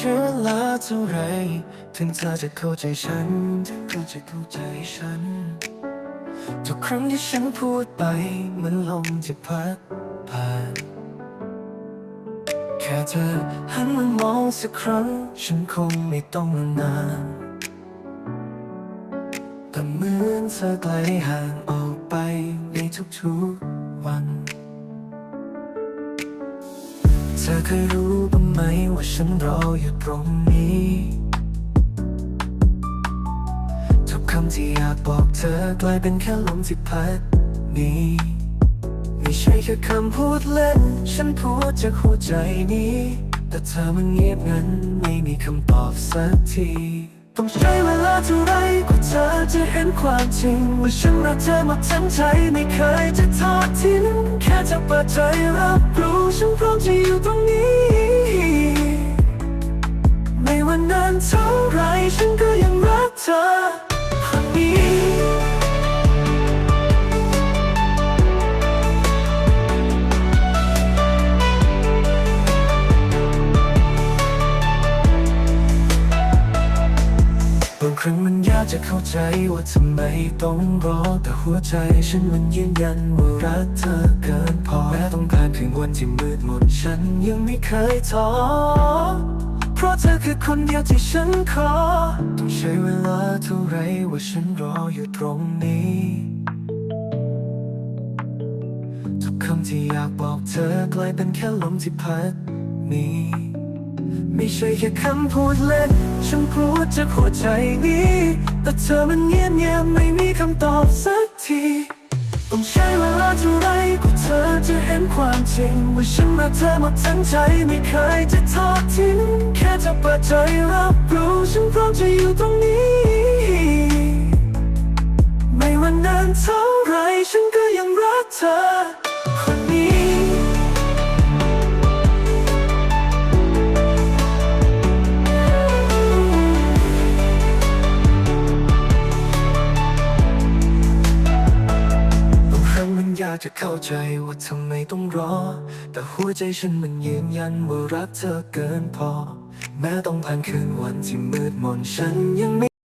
ชื้อลาเท่าไร ถึงเธอจะเข้าใจฉันถึงเธอจะเข้าใจฉัน ทุกครั้งที่ฉันพูดไปเหมือนลมที่พัดผ่าน แค่เธอหันมามองสักครั้ง ฉันคงไม่ต้องนานแต่เหมือนเธอไกลห่างออกไปในทุกๆวัน ธอเคยรู้บ้างไหมว่าฉันรออยู่ตรงนี้ทุกคำที่อยากบอกเธอกลายเป็นแค่ลมที่พัดนี้ไม่ใช่แค่คำพูดเล่น ฉันพูดจากหัวใจนี้ แต่เธอมันเงียบงันไม่มีคำตอบสักที ต้องใช้เวลาเท่าไรกว่า ธอจะเห็นความจริง ว่าฉันรักเธอหมดทั้งใจไม่เคยจะทอดทิ้งแค่จะเปิดใจรับรู้ฉันพร้อมจะอยู่ตรงนี้างครั้งมันยากจะเข้าใจว่าทำไมต้องรอ แต่หัวใจฉันมันยืนยันว่ารักเธอเกินพอแม้ต้องผ่านถึงวันที่มืดมนฉันยังไม่เคยท้อเพราะเธอคือคนเดียวที่ฉันขอ ต้องใช้เวลาเท่าไรว่าฉันรออยู่ตรงนี้ทุกคำที่อยากบอกเธอกลายเป็นแค่ลมที่พัดหนี้ ไม่ใช่แค่คำพูดเล่น ฉันพูดจากหัวใจนี้ แต่เธอมันเงียบเงียบไม่มีคำตอบสักที ต้องใช้เวลาเท่าไรกว่าเธอจะเห็นความจริง ว่าฉันรักเธอหมดทั้งใจไม่เคยจะทอดทิ้ง แค่จะเปิดใจรับรู้ฉันพร้อมจะอยู่ตรงนี้ ไม่ว่านานเท่าไรฉันก็ยังรักเธอ จะเข้าใจว่าทำไมต้องรอ แต่หัวใจฉันมันยืนยันว่ารักเธอเกินพอ แม้ต้องผ่านคืนวันที่มืดมนฉันยังไม่